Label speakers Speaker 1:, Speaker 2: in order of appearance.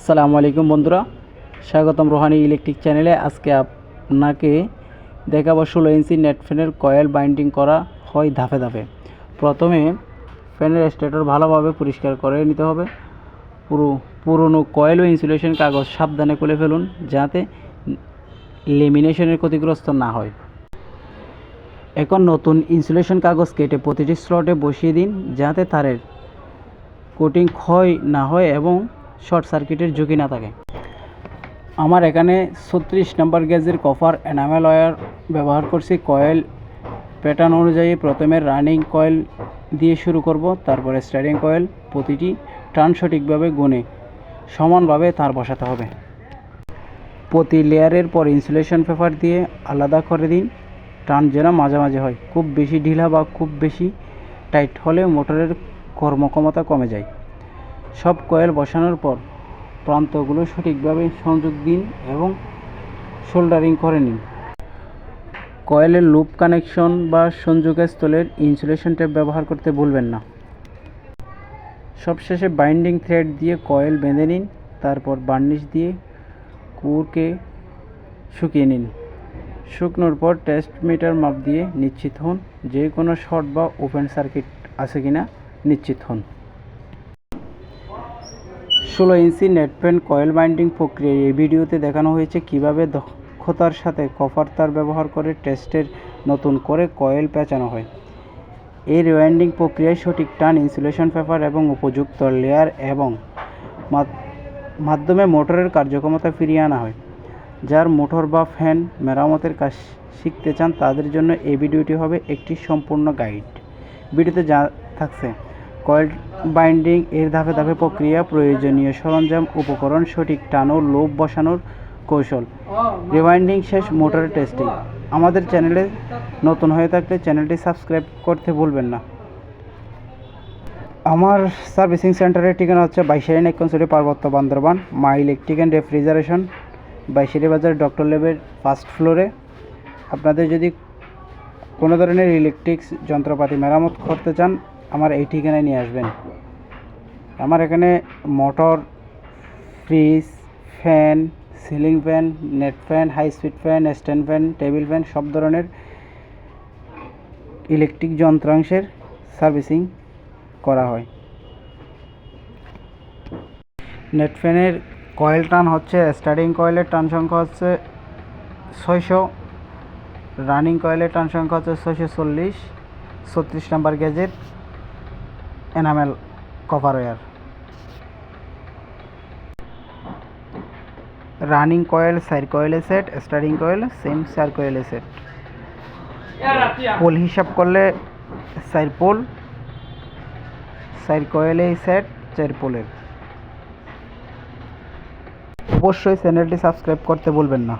Speaker 1: আসসালামু আলাইকুম বন্ধুরা। স্বাগতম রোহানি ইলেকট্রিক চ্যানেলে। আজকে আপনাকে দেখাবো ষোলো ইঞ্চি নেট ফ্যানের কয়েল বাইন্ডিং করা হয় ধাপে ধাপে। প্রথমে ফ্যানের স্টেটর ভালোভাবে পরিষ্কার করে নিতে হবে। পুরো পুরনো কয়েল ও ইনসুলেশন কাগজ সাবধানে খুলে ফেলুন যাতে লেমিনেশনের ক্ষতিগ্রস্ত না হয়। এখন নতুন ইনসুলেশন কাগজ কেটে প্রতিটি স্লটে বসিয়ে দিন যাতে তারের কোটিং ক্ষয় না হয় এবং শর্ট সার্কিটের ঝুঁকি না থাকে। আমার এখানে ছত্রিশ নাম্বার গেজের কফার এনামেল ওয়্যার ব্যবহার করছি। কয়েল প্যাটার্ন অনুযায়ী প্রথমে রানিং কয়েল দিয়ে শুরু করব, তারপরে স্টারিং কয়েল, প্রতিটি টার্ন সঠিকভাবে গুনে সমানভাবে তার বসাতে হবে। প্রতি লেয়ারের পর ইনসুলেশন পেপার দিয়ে আলাদা করে দিন। টান যেন মাঝামাঝি হয়, খুব বেশি ঢিলা বা খুব বেশি টাইট হলে মোটরের কর্মক্ষমতা কমে যায়। সব কয়েল বসানোর পর প্রান্তগুলো সঠিকভাবে সংযোগ দিন এবং শোল্ডারিং করে নিন। কয়েলের লুপ কানেকশন বা সংযোগের স্থলের ইনসুলেশন টেপ ব্যবহার করতে ভুলবেন না। সবশেষে বাইন্ডিং থ্রেড দিয়ে কয়েল বেঁধে নিন, তারপর বার্নিশ দিয়ে কুরকে শুকিয়ে নিন। শুকনোর পর টেস্ট মিটার মাপ দিয়ে নিশ্চিত হন যে কোনো শর্ট বা ওপেন সার্কিট আছে কিনা নিশ্চিত হন। ষোলো ইঞ্চি নেট কয়েল বাইন্ডিং প্রক্রিয়া। এই ভিডিওতে দেখানো হয়েছে কীভাবে দক্ষতার সাথে কপার তার ব্যবহার করে টেস্টের নতুন করে কয়েল পেঁচানো হয়। এই রিওয়াইন্ডিং প্রক্রিয়ায় সঠিক টান, ইনসুলেশন পেপার এবং উপযুক্ত লেয়ার এবং মাধ্যমে মোটরের কার্যক্ষমতা ফিরিয়ে আনা হয়। যার মোটর বা ফ্যান মেরামতের কাজ শিখতে চান, তাদের জন্য এই ভিডিওটি হবে একটি সম্পূর্ণ গাইড। ভিডিওতে যা থাকছে কয়েল বাইন্ডিং এর ধাপে ধাপে প্রক্রিয়া, প্রয়োজনীয় সরঞ্জাম, উপকরণ, সঠিক টান ও লোভ বসানোর কৌশল। রিওয়াইন্ডিং শেষ, মোটরের টেস্টিং। আমাদের চ্যানেলে নতুন হয়ে থাকলে চ্যানেলটি সাবস্ক্রাইব করতে ভুলবেন না। আমার সার্ভিসিং সেন্টারের ঠিকানা হচ্ছে বাইশারি নেকনসুরি পার্বত্য বান্দরবান মা ইলেকট্রিক অ্যান্ড রেফ্রিজারেশন, বাইশারি বাজার ডক্টর লেবের ফার্স্ট ফ্লোরে। আপনাদের যদি কোনো ধরনের ইলেকট্রিক্স, যন্ত্রপাতি মেরামত করতে চান আমার এই ঠিকানায় নিয়ে আসবেন। আমার এখানে motor, fridge, fan, ceiling fan, net fan high speed fan stand fan table fan সব ধরনের ইলেকট্রিক যন্ত্রাংশের সার্ভিসিং করা হয়। নেট ফ্যানের কয়েল টান হচ্ছে স্টার্টিং কয়েলের টান সংখ্যা হচ্ছে ছয়শো রানিং কয়েলের টান সংখ্যা হচ্ছে ছয়শো চল্লিশ, ছত্রিশ নাম্বার গেজের enamel cover wire running coil, side কয়েলে সেট, স্টার্টিং কয়েল, সেম সার কয়েলে সেট। পোল হিসাব করলে চার পোল চার কয়েলে সেট, চার পোলের। অবশ্যই চ্যানেলটি সাবস্ক্রাইব করতে ভুলবেন না।